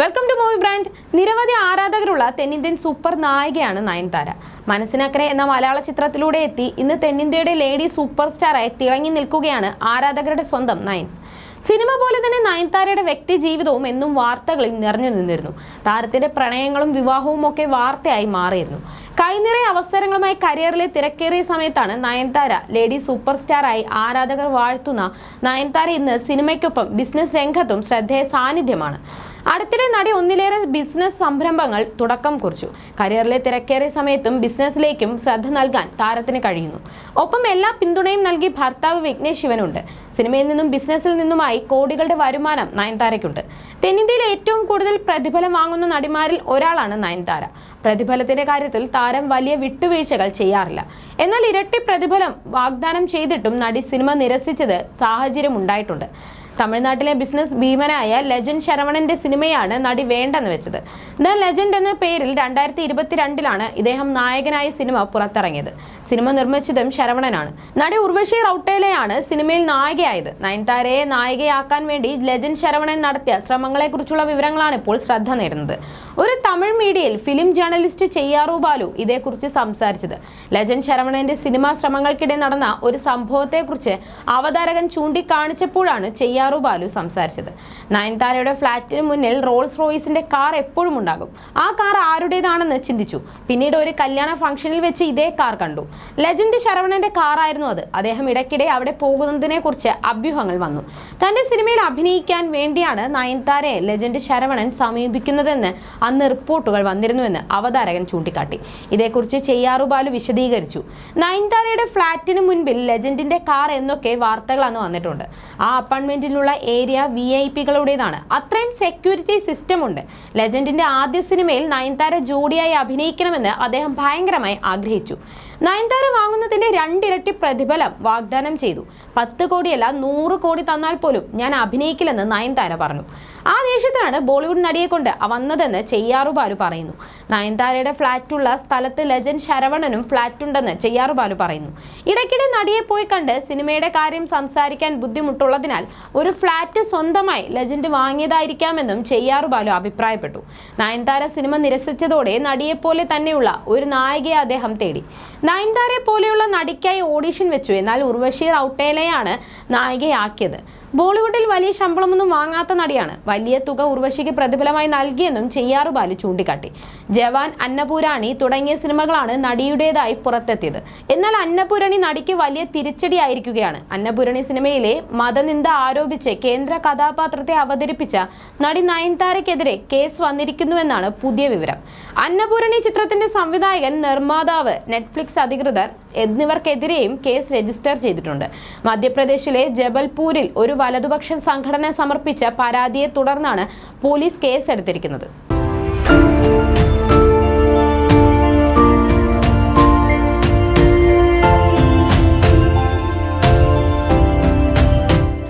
Welcome to movie brand നിരവധി ആരാധകരുള്ള തെന്നിന്ത്യൻ സൂപ്പർ നായികയാണ് നയൻതാര. മനസ്സിനക്കരെ എന്ന മലയാള ചിത്രത്തിലൂടെ എത്തി ഇന്ന് തെന്നിന്ത്യയുടെ ലേഡി സൂപ്പർ സ്റ്റാറായി തിളങ്ങി നിൽക്കുകയാണ് ആരാധകരുടെ സ്വന്തം നയൻസ്. സിനിമ പോലെ തന്നെ നയൻതാരയുടെ വ്യക്തി ജീവിതവും എന്നും വാർത്തകളിൽ നിറഞ്ഞു നിന്നിരുന്നു. താരത്തിന്റെ പ്രണയങ്ങളും വിവാഹവും ഒക്കെ വാർത്തയായി മാറിയിരുന്നു. കൈനിറയ അവസരങ്ങളുമായി കരിയറിലെ തിരക്കേറിയ സമയത്താണ് നയൻതാര ലേഡി സൂപ്പർ സ്റ്റാറായി ആരാധകർ വാഴ്ത്തുന്ന നയൻതാര ഇന്ന് സിനിമയ്ക്കൊപ്പം ബിസിനസ് രംഗത്തും ശ്രദ്ധേയ സാന്നിധ്യമാണ്. അടുത്തിടെ നടി ഒന്നിലേറെ ബിസിനസ് സംരംഭങ്ങൾ തുടക്കം കുറിച്ചു. കരിയറിലെ തിരക്കേറിയ സമയത്തും ബിസിനസ്സിലേക്കും ശ്രദ്ധ നൽകാൻ താരത്തിന് കഴിയുന്നു. ഒപ്പം എല്ലാ പിന്തുണയും നൽകി ഭർത്താവ് വിഘ്നേഷ് ശിവനുണ്ട്. സിനിമയിൽ നിന്നും ബിസിനസ്സിൽ നിന്നുമായി കോടികളുടെ വരുമാനം നയൻതാരയ്ക്കുണ്ട്. തെന്നിന്ത്യയിൽ ഏറ്റവും കൂടുതൽ പ്രതിഫലം വാങ്ങുന്ന നടിമാരിൽ ഒരാളാണ് നയൻതാര. പ്രതിഫലത്തിന്റെ കാര്യത്തിൽ താരം വലിയ വിട്ടുവീഴ്ചകൾ ചെയ്യാറില്ല. എന്നാൽ ഇരട്ടി പ്രതിഫലം വാഗ്ദാനം ചെയ്തിട്ടും നടി സിനിമ നിരസിച്ചത് സാഹചര്യം ഉണ്ടായിട്ടുണ്ട് തമിഴ്നാട്ടിലെ ബിസിനസ് ഭീമനായ ലെജൻഡ് ശരവണന്റെ സിനിമയാണ് നടി വേണ്ടെന്ന് വെച്ചത്. ദ ലെജൻഡ് എന്ന പേരിൽ രണ്ടായിരത്തി ഇരുപത്തിരണ്ടിലാണ് ഇദ്ദേഹം നായകനായ സിനിമ പുറത്തിറങ്ങിയത്. സിനിമ നിർമ്മിച്ചതും ശരവണനാണ്. നടി ഉർവശി റൌട്ടേലയാണ് സിനിമയിൽ നായികയായത്. നയൻതാരയെ നായികയാക്കാൻ വേണ്ടി ലെജൻഡ് ശരവണൻ നടത്തിയ ശ്രമങ്ങളെക്കുറിച്ചുള്ള വിവരങ്ങളാണ് ഇപ്പോൾ ശ്രദ്ധ നേടുന്നത്. ഒരു തമിഴ് മീഡിയയിൽ ഫിലിം ജേർണലിസ്റ്റ് ചെയ്യാറു ബാലു ഇതേക്കുറിച്ച് സംസാരിച്ചത്. ലെജൻഡ് ശരവണന്റെ സിനിമാ ശ്രമങ്ങൾക്കിടെ നടന്ന ഒരു സംഭവത്തെക്കുറിച്ച് അവതാരകൻ ചൂണ്ടിക്കാണിച്ചപ്പോഴാണ് ചെയ്യാറു ബാലു സംസാരിച്ചത്. നയൻതാരയുടെ ഫ്ളാറ്റിന് മുന്നിൽ റോൾസ് റോയിസിന്റെ കാർ എപ്പോഴും ഉണ്ടാകും. ആ കാർ ആരുടേതാണെന്ന് ചിന്തിച്ചു. പിന്നീട് ഒരു കല്യാണ ഫംഗ്ഷനിൽ വെച്ച് ഇതേ കാർ കണ്ടു. ലെജൻഡ് ശരവണന്റെ കാറായിരുന്നു അത്. അദ്ദേഹം ഇടയ്ക്കിടെ അവിടെ പോകുന്നതിനെ കുറിച്ച് അഭ്യൂഹങ്ങൾ വന്നു. തന്റെ സിനിമയിൽ അഭിനയിക്കാൻ വേണ്ടിയാണ് നയൻതാരയെ ലെജൻഡ് ശരവണൻ സമീപിക്കുന്നതെന്ന് അന്ന് റിപ്പോർട്ടുകൾ വന്നിരുന്നുവെന്ന് അവതാരകൻ ചൂണ്ടിക്കാട്ടി. ഇതേക്കുറിച്ച് ചെയ്യാറു ബാലു വിശദീകരിച്ചു. നയൻതാരയുടെ ഫ്ളാറ്റിന് മുൻപിൽ ലെജൻഡിന്റെ കാർ എന്നൊക്കെ വാർത്തകൾ അന്ന് വന്നിട്ടുണ്ട്. ആ അപ്പാർട്ട്മെന്റിലുള്ള ഏരിയ വി ഐ പികളുടേതാണ് അത്രയും സെക്യൂരിറ്റി സിസ്റ്റം ഉണ്ട്. ലെജൻഡിന്റെ ആദ്യ സിനിമയിൽ നയൻതാര ജോഡിയായി അഭിനയിക്കണമെന്ന് അദ്ദേഹം ഭയങ്കരമായി ആഗ്രഹിച്ചു. നയൻതാര വാങ്ങുന്നതിന്റെ രണ്ടിരട്ടി പ്രതിഫലം വാഗ്ദാനം ചെയ്തു. പത്ത് കോടിയല്ല നൂറ് കോടി തന്നാൽ പോലും ഞാൻ അഭിനയിക്കില്ലെന്ന് നയൻതാര പറഞ്ഞു. ആ ദേഷ്യത്തിലാണ് ബോളിവുഡ് നടിയെ കൊണ്ട് വന്നതെന്ന് ചെയ്യാറുബാലു പറയുന്നു. നയൻതാരയുടെ ഫ്ളാറ്റുള്ള സ്ഥലത്ത് ലജൻ ശരവണനും ഫ്ളാറ്റ് ഉണ്ടെന്ന് ചെയ്യാറുബാലു പറയുന്നു. ഇടയ്ക്കിടെ നടിയെ പോയി കണ്ട് സിനിമയുടെ കാര്യം സംസാരിക്കാൻ ബുദ്ധിമുട്ടുള്ളതിനാൽ ഒരു ഫ്ളാറ്റ് സ്വന്തമായി ലജൻഡ് വാങ്ങിയതായിരിക്കാമെന്നും ചെയ്യാറുബാലു അഭിപ്രായപ്പെട്ടു. നയൻതാര സിനിമ നിരസിച്ചതോടെ നടിയെപ്പോലെ തന്നെയുള്ള ഒരു നായികയെ അദ്ദേഹം തേടി. നയൻതാരയെ പോലെയുള്ള നടിക്കായി ഓഡിഷൻ വെച്ചു എന്നാൽ ഉർവശി റൌട്ടേലയാണ് നായികയാക്കിയത്. ബോളിവുഡിൽ വലിയ ശമ്പളമൊന്നും വാങ്ങാത്ത നടിയാണ്. വലിയ തുക ഉർവശിക്ക് പ്രതിഫലമായി നൽകിയെന്നും ചെയ്യാറു ബാലു ചൂണ്ടിക്കാട്ടി. ജവാൻ അന്നപൂരാണി തുടങ്ങിയ സിനിമകളാണ് നടിയുടേതായി പുറത്തെത്തിയത്. എന്നാൽ അന്നപൂരണി നടിക്ക് വലിയ തിരിച്ചടിയായിരിക്കുകയാണ്. അന്നപൂരണി സിനിമയിലെ മതനിന്ദ ആരോപിച്ച് കേന്ദ്ര കഥാപാത്രത്തെ അവതരിപ്പിച്ച നടി നയൻതാരയ്ക്കെതിരെ കേസ് വന്നിരിക്കുന്നുവെന്നാണ് പുതിയ വിവരം. അന്നപൂരണി ചിത്രത്തിന്റെ സംവിധായകൻ നിർമ്മാതാവ് നെറ്റ്ഫ്ലിക്സ് അധികൃതർ എന്നിവർക്കെതിരെയും കേസ് രജിസ്റ്റർ ചെയ്തിട്ടുണ്ട്. മധ്യപ്രദേശിലെ ജബൽപൂരിൽ ഒരു വലതുപക്ഷ സംഘടന സമർപ്പിച്ച പരാതിയെ തുടർന്നാണ് പോലീസ് കേസെടുത്തിരിക്കുന്നത്.